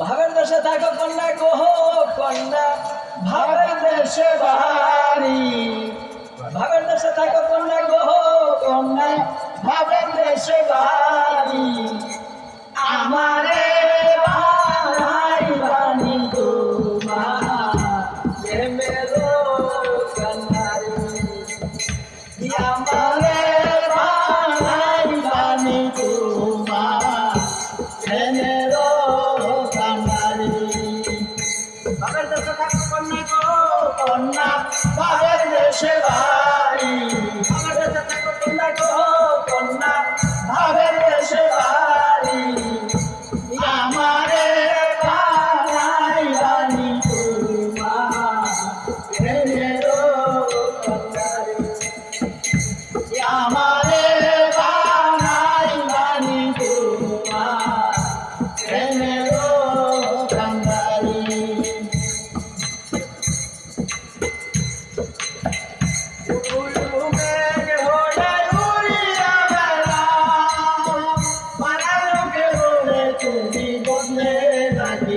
ভাবের দেশে থাকো কন্যা, কহ কন্যা। ভাবের দেশে বাহারি ভাবের দেশে থাকো কন্যা, কহ কন্যা। ভাবের দেশে বাহারি আমারে বাড়ি বাণী তোমার। কন্যা ভাবের সেবা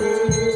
রে